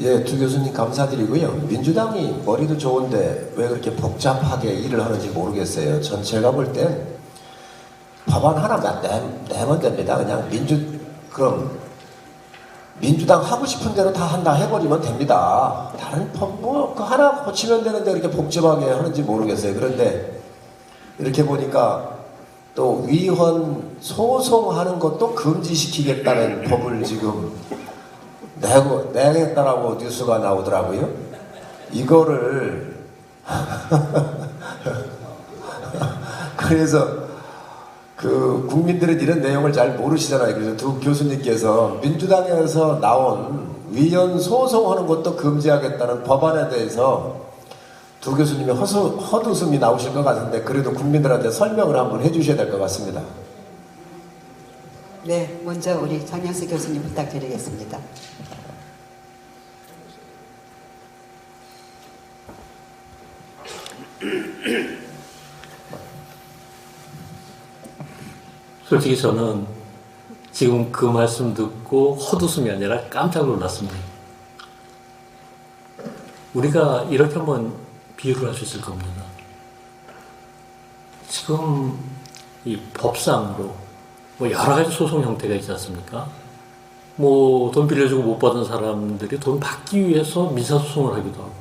예, 두 교수님 감사드리고요. 민주당이 머리도 좋은데 왜 그렇게 복잡하게 일을 하는지 모르겠어요. 전 제가 볼 땐 법안 하나만 내, 내면 됩니다. 그냥 민주, 그럼 민주당 하고 싶은 대로 다 한다 해버리면 됩니다. 다른 법, 뭐, 그 하나 고치면 되는데 그렇게 복잡하게 하는지 모르겠어요. 그런데 이렇게 보니까 또 위헌 소송하는 것도 금지시키겠다는 법을 지금 내고 내겠다라고 뉴스가 나오더라고요. 이거를 그래서 그 국민들은 이런 내용을 잘 모르시잖아요. 그래서 두 교수님께서 민주당에서 나온 위헌 소송하는 것도 금지하겠다는 법안에 대해서 두 교수님이 허수, 헛웃음이 나오실 것 같은데 그래도 국민들한테 설명을 한번 해주셔야 될 것 같습니다. 네, 먼저 우리 장영수 교수님 부탁드리겠습니다. 솔직히 저는 지금 그 말씀 듣고 헛웃음이 아니라 깜짝 놀랐습니다. 우리가 이렇게 한번 비유를 할 수 있을 겁니다. 지금 이 법상으로 뭐 여러 가지 소송 형태가 있지 않습니까? 뭐 돈 빌려주고 못 받은 사람들이 돈 받기 위해서 민사소송을 하기도 하고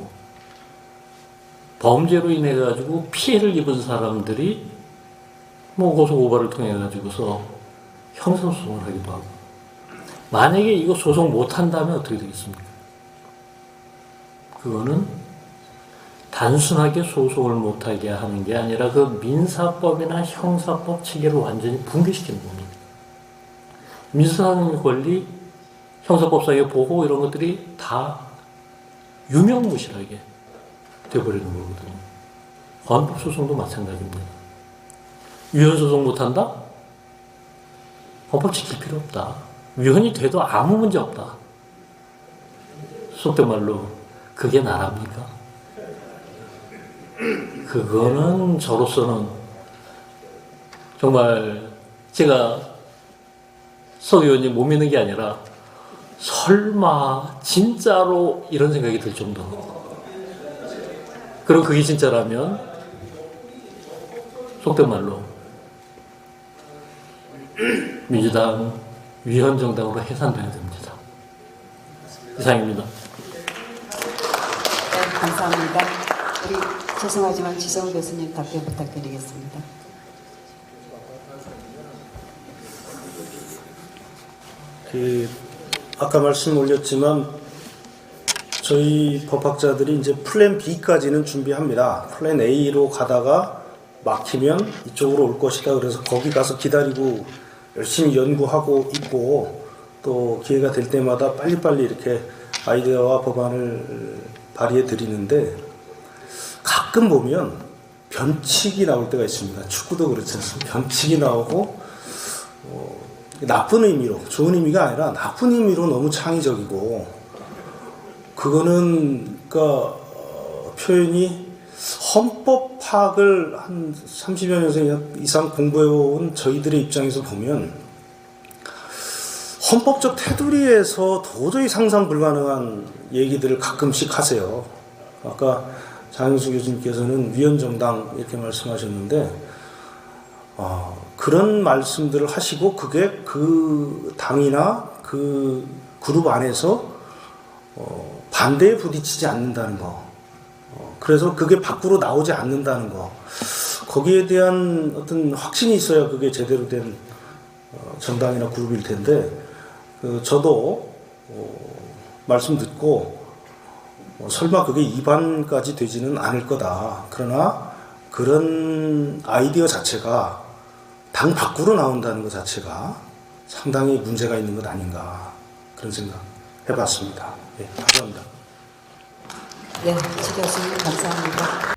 범죄로 인해 가지고 피해를 입은 사람들이 뭐 고소고발을 통해 가지고서 형사소송을 하기도 하고 만약에 이거 소송 못 한다면 어떻게 되겠습니까? 그거는 단순하게 소송을 못하게 하는 게 아니라 그 민사법이나 형사법 체계를 완전히 붕괴시키는 겁니다. 민사상의 권리, 형사법상의 보호 이런 것들이 다 유명무실하게 돼버리는 거거든요. 헌법소송도 마찬가지입니다. 위헌 소송 못한다? 헌법 지킬 필요 없다. 위헌이 돼도 아무 문제 없다. 속된 말로 그게 나랍니까? 그거는 저로서는 정말 제가 서 의원님 못 믿는 게 아니라 설마 진짜로 이런 생각이 들 정도. 그럼 그게 진짜라면 속된 말로 민주당 위헌 정당으로 해산돼야 됩니다. 이상입니다. 네, 감사합니다. 우리 죄송하지만 지성 교수님 답변 부탁드리겠습니다. 그 아까 말씀 올렸지만 저희 법학자들이 이제 플랜 B까지는 준비합니다. 플랜 A로 가다가 막히면 이쪽으로 올 것이다. 그래서 거기 가서 기다리고 열심히 연구하고 있고 또 기회가 될 때마다 빨리빨리 이렇게 아이디어와 법안을 발의해 드리는데 가끔 보면 변칙이 나올 때가 있습니다. 축구도 그렇지 않습니까? 변칙이 나오고 나쁜 의미로 좋은 의미가 아니라 나쁜 의미로 너무 창의적이고 그거는 그러니까 어, 표현이 헌법 파악을 한 30여 년 이상 공부해온 저희들의 입장에서 보면 헌법적 테두리에서 도저히 상상 불가능한 얘기들을 가끔씩 하세요. 아까 장영수 교수님께서는 위헌정당 이렇게 말씀하셨는데 어, 그런 말씀들을 하시고 그게 그 당이나 그 그룹 안에서 어, 반대에 부딪히지 않는다는 거. 어, 그래서 그게 밖으로 나오지 않는다는 거. 거기에 대한 어떤 확신이 있어야 그게 제대로 된 어, 정당이나 그룹일 텐데 그 저도 어, 말씀 듣고 어, 설마 그게 입안까지 되지는 않을 거다. 그러나 그런 아이디어 자체가 당 밖으로 나온다는 것 자체가 상당히 문제가 있는 것 아닌가 그런 생각 해봤습니다. 예, 감사합니다. 네, 지 교수님 감사합니다.